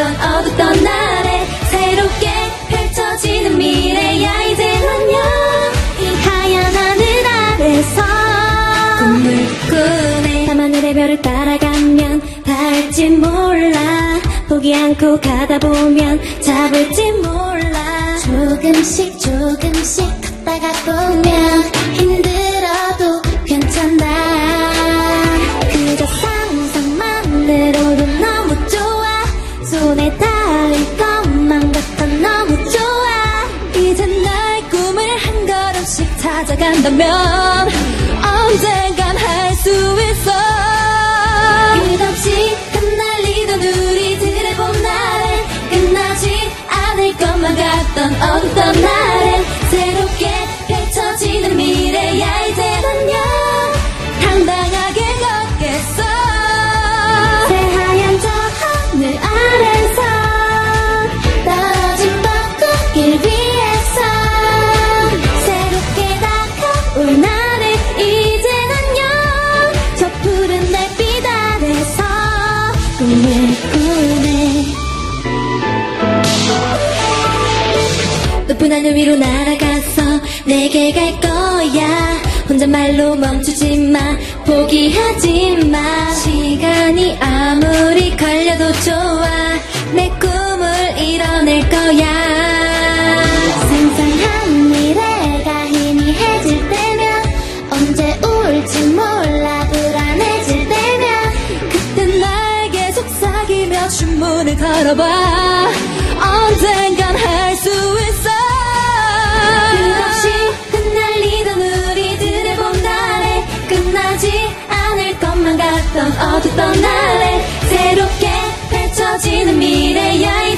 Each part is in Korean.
같던 어둡던 날에 새롭게 펼쳐지는 미래야 이제 안녕 이 하얀 하늘 아래서 꿈을 꾸네. 밤하늘의 별을 따라가면 닿을지 몰라. 포기 않고 가다 보면 잡을지 몰라. 조금씩 조금씩 걷다가 보면 찾아간다면 언젠간 할 수 있어. 끝없이 흩날리던 우리들의 봄날에 끝나지 않을 것만 같던 어둡던 날 꿈을 꾸네. 높은 하늘 위로 날아가서 내게 갈 거야. 혼잣말로 멈추지 마. 포기하지 마. 시간이 아무리 걸려도 좋아. 내꿈 걸어봐. 언젠간 할 수 있어. 끝없이 흩날리던 우리들의 봄날에 끝나지 않을 것만 같던 어둡던 날에 새롭게 펼쳐지는 미래야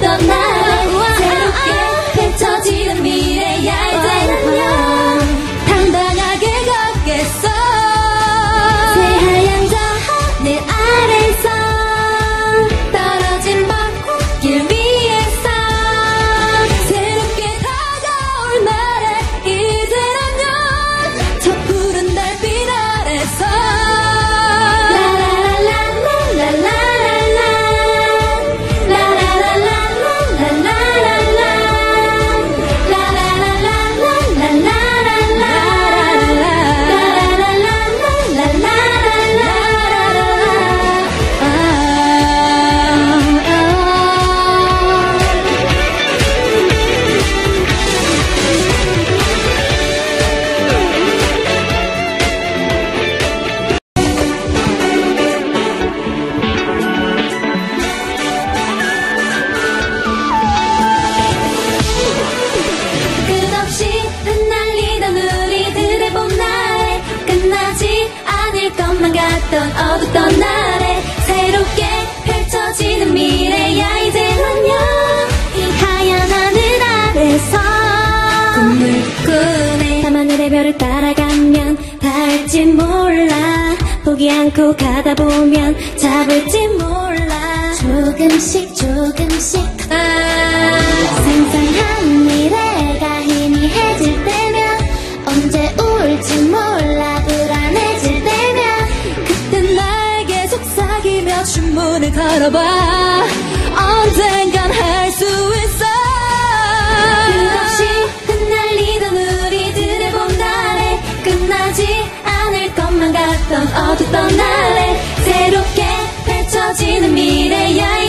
같던 같던 어둡던 날에 새롭게 펼쳐지는 미래야 이제 안녕 이 하얀 하늘 아래서 꿈을 꾸네. 밤하늘의 별을 따라가면 닿을지 몰라. 포기 않고 가다 보면 잡을지 몰라. 조금씩 조금씩 아 상상 걸어봐. 언젠간 할 수 있어. 끝없이 흩날리던 우리들의 봄날에 끝나지 않을 것만 같던 어둡던 날에 새롭게 펼쳐지는 미래야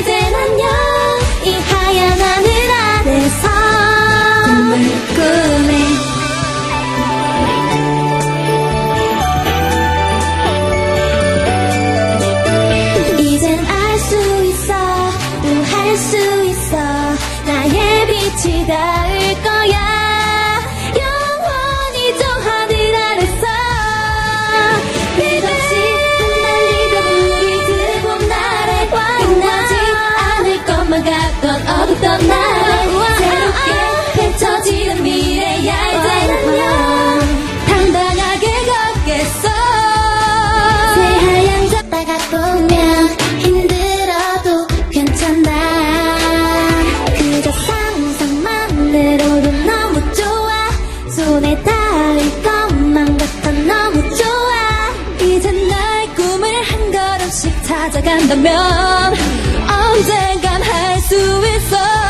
나의 빛이 밤에 달릴 같아 너무 좋아. 이제 나의 꿈을 한 걸음씩 찾아간다면 언젠간 할 수 있어.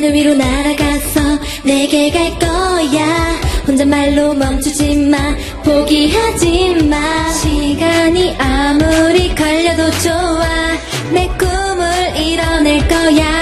하늘 위로 날아가서 내게 갈 거야. 혼자 말로 멈추지 마. 포기하지 마. 시간이 아무리 걸려도 좋아. 내 꿈을 이뤄낼 거야.